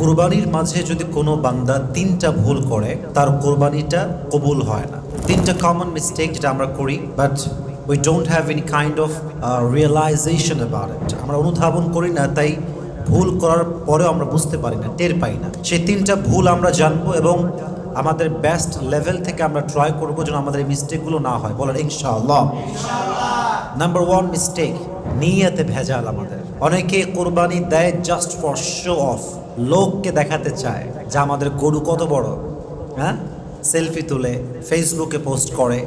কোরবানির মাঝে যদি কোনো বান্দা তিনটা ভুল করে, তার কোরবানিটা কবুল হয় না। তিনটা কমন মিস্টেক যেটা আমরা করি but we don't have any kind of realisation about it আমরা অনুধাবন করি না, তাই ভুল করার পরেও আমরা বুঝতে পারি না, টের পাই না। সেই তিনটা ভুল আমরা জানব এবং আমাদের বেস্ট লেভেল থেকে আমরা ট্রাই করব যেন আমাদের এই মিস্টেকগুলো না হয়। বলেন, ইনশাআল্লাহ। নাম্বার ওয়ান মিস্টেক নিয়তে ভেজাল আমাদের। অনেকে কোরবানি দেয় জাস্ট ফর শো অফ লোককে দেখাতে চায় যে আমাদের গরু কত বড় হ্যাঁ? সেলফি তুলে ফেসবুকে পোস্ট করে,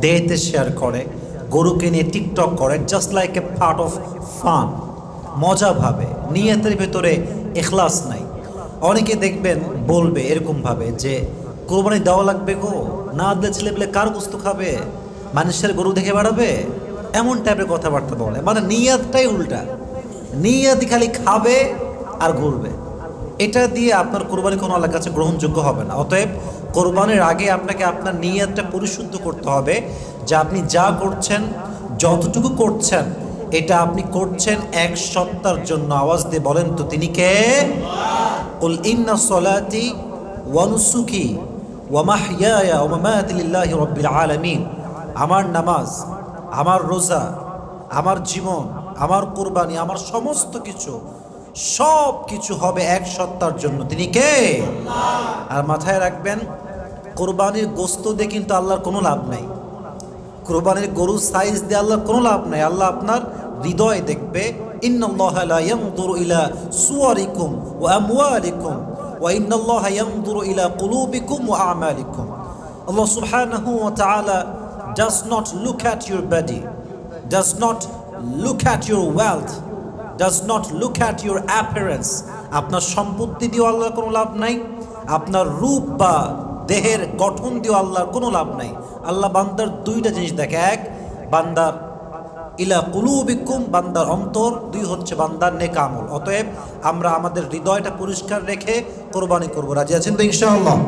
ডেতে শেয়ার করে, গরুকে নিয়ে টিকটক করে just like a part of fun মজা ভাবে, নিয়তের ভেতরে এখলাস নাই। অনেকে দেখবেন, বলবে এরকমভাবে যে, কোরবানি দেওয়া লাগবে গো, না দিলে ছেলেপেলে কার বস্তু খাবে? মানুষের গরু দেখে বাড়াবে? এমন টাইপের কথাবার্তা বলে। মানে নিয়াতটাই উল্টা। নিয়াতি খালি খাবে আর ঘুরবে। এটা দিয়ে আপনার কোরবানি কোনো আল্লাহর কাছে গ্রহণযোগ্য হবে না। অতএব কোরবানির আগে আপনাকে আপনার নিয়তটা পরিশুদ্ধ করতে হবে যে আপনি যা করছেন, যতটুকু করছেন, এটা আপনি করছেন এক সত্তার জন্য। আওয়াজ দিয়ে বলেন তো তিনি কে? উল ইন্না সলাতি ওয়ানুসুকি ওয়ামাহিয়া ওমামাতিল্লাহ রব্বিল আলমিন। আমার নামাজ, আমার রোজা, আমার জীবন, আমার কোরবানি, আমার সমস্ত কিছু সব কিছু হবে এক সত্তার জন্য। তিনি কে? আর মাথায় রাখবেন কোরবানির গোস্ত দিয়ে কিন্তু আল্লাহর কোনো লাভ নাই। কোরবানির গরু সাইজ দিয়ে আল্লাহর কোনো লাভ নাই। আল্লাহ আপনার হৃদয় দেখবে। আল্লাহ সুবহানাহু ওয়া তাআলা does not look at your body does not look at your wealth does not look at your appearance. আপনার সম্পত্তি দিয়ে আল্লাহর কোনো লাভ নাই। আপনার রূপ বা দেহের গঠন দিয়ে আল্লাহর কোনো লাভ নাই। আল্লাহ বান্দার দুইটা জিনিস দেখে। এক, বান্দার ইলা কুলুবিকুম, বান্দার অন্তর। দুই হচ্ছে বান্দার নেকামল অতএব আমরা আমাদের হৃদয়টা পরিষ্কার রেখে কোরবানি করব। রাজি আছেন তো ইনশাআল্লাহ?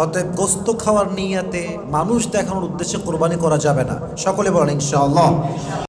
অতএব গোস্ত খাওয়ার নিয়াতে মানুষ দেখানোর উদ্দেশ্যে কোরবানি করা যাবে না। সকলে বলেন ইনশাআল্লাহ।